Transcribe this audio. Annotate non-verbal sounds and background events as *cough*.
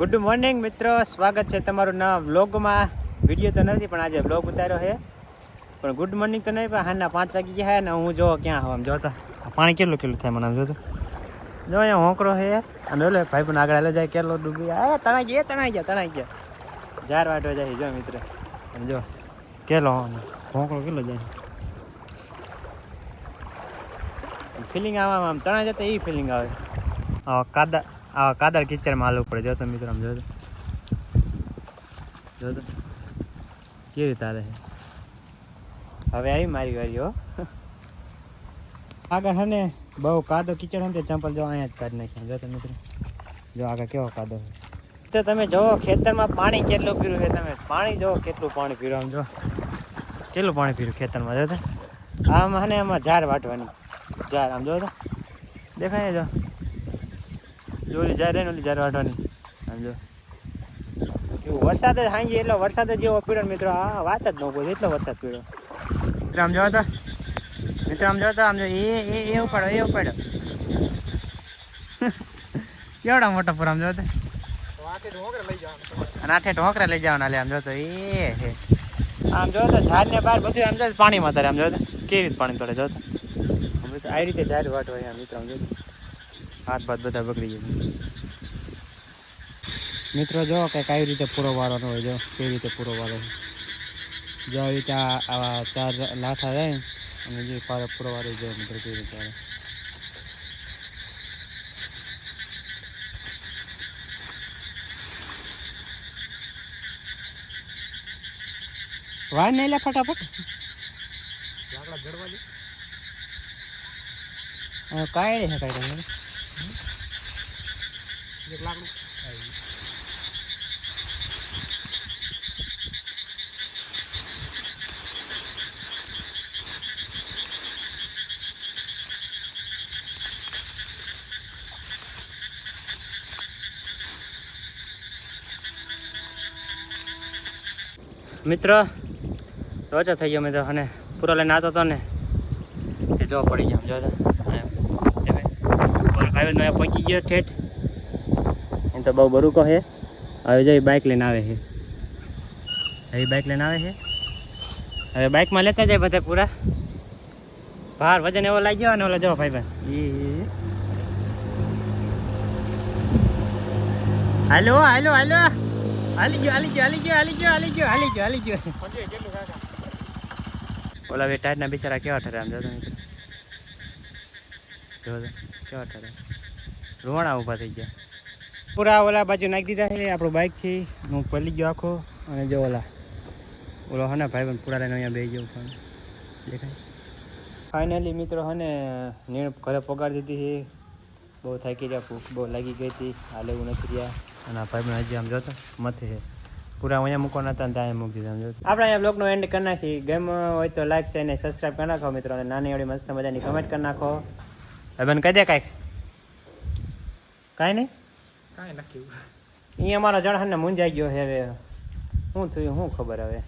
Good morning મિત્રો. સ્વાગત છે તમારું નવા વ્લોગમાં. વીડિયો તો નથી પણ આજે વ્લોગ ઉતાર્યો છે. પણ ગુડ મોર્નિંગ તો નહીં પણ હાના પાંચ વાગી ગયા હે ને હું જો ક્યાં આમ જોતો પાણી કેટલું કેટલું થાય મને આમ જોતો જો અહીંયા હોંકરો છે. અને ઓલે ભાઈ પણ આગળ હાલે જાય કેટલો ડૂબી આ તણાઈ ગયા તણાઈ ગયા તણાઈ ગયા. જાર વાટવા જાય જો મિત્ર. જો. કેલો હોંકરો કેટલો જાય ફિલિંગ આવવામાં આમ તણાઈ જતા એ ફિલિંગ આવે. આવા કાદા આવા કાદા કિચડમાં હાલવું પડે જોતો મિત્રો આમ જોતો જોતો કેવી તારે હવે આવી મારી વારી, હો. આગળ હને બહુ કાદો કિચડ હે ચંપલ જો અહીંયા જ કાઢી નાખ્યા. જોતો મિત્રો. જો આગળ કેવો કાદો તો તમે જોવો ખેતરમાં પાણી કેટલું પીરું છે તમે. પાણી જોવો કેટલું પાણી પીરું આમ જો કેટલું પાણી પીરું ખેતરમાં જોતો આમાં હને આમાં ઝાર વાટવાની. ઝાર આમ જોતો દેખાય ને જો. જો ઓલી ઝાર રહે ને ઓલી ઝાર વાટવાની સમજો એવું વરસાદ જ સાંજે એટલો વરસાદ જ જેવો પીડ્યો ને મિત્રો આ વાત જ ન પૂછે એટલો વરસાદ પીડ્યો. મિત્રો આમ જો તો. મિત્રો આમ જો તો આમ જો એ એ એ ઉપાડો એ ઉપાડો. *laughs* કેવડા મોટો પર આમ જો તો. અને આઠે ઢોકરા લઈ જવાના લે આમ જોતો એ હે. આમ જોતો તો ઝાડ ને બહાર બધું આમ જો તો પાણીમાં તરે આમ જોતો કેવી રીતે પાણી તળે જો આ આવી રીતે ઝાડ વાટ હોય મિત્રો આમ જો તો. હાથ પાથ બધા બગડી જાય મિત્રો જો કે કઈ રીતે પૂરો વાળવાનો હોય જો કેવી રીતે પૂરો વાળવાનો જો આવી રીતે આવા ચાર લાઠા રહે અને જે પારો પૂરો વાળી જાય મિત્રો કેવી રીતે આવે. વાર નહીં લે ફટાફટ. કાંઈ નહીં કાંઈ નહીં મિત્રો રોજા થઈ ગયો મેં તો અને પૂરો લઈને આવતો હતો ને, તે જોવા પડી ગયો જો તો. અહીંયા પહોંચી ગયો ઠેઠ. એમ તો બહુ બરું કહે હવે જો બાઇક લઈને આવે છે. હવે બાઇક લઈને આવે છે. હવે બાઇકમાં લેતા જાય બધા પૂરા. ભાર વજન એવો લાગી ગયો ને ઓલા જો ભાઈ ભાઈ. હાલો હાલો હાલો. હાલી ગયો હાલી ગયો હાલી ગયો હાલી ગયો હાલી ગયો હાલી ગયો હાલી ગયો. ઓલા બે ટાયરના બિચારા કેવા ઠરે આમ જોતો કેવા ઠરે રોવાણા ઊભા થઈ ગયા. પૂરા ઓલા બાજુ નાખી દીધા છે, આપણું બાઇક છે, હું પલી ગયો આખો, અને જો ઓલા, ઓલો હને ભાઈ પણ પૂરા લઈને અહીંયા બેસી ગયો પણ દેખાય? ફાઇનલી મિત્રો હને નીણ ઘરે પગાડી દીધી છે. બહુ થાકી ગયા, ભૂખ બહુ લાગી ગઈ હતી, હાલે લેવું નથી રહ્યા. અને આ ભાઈ પણ હજી આમ જોતો, મથે છે. પૂરા અહીંયા મૂકવાના હતા ત્યાં મૂકી દીધા આપણે અહીંયા બ્લોગનો એન્ડ કરી નાખી ગેમ હોય તો લાઈક છે અને સબસ્ક્રાઈબ કરી નાખો મિત્રો, અને નાની એવડી મસ્ત મજાની કમેન્ટ કરી નાખો. ભાઈ બન કહી દે કાંઈક. કાંઈ નહીં? કાંઈ નથી. અહીંયા મારા જણ મૂંઝાઈ ગયો છે હવે. શું થયું? શું ખબર હવે?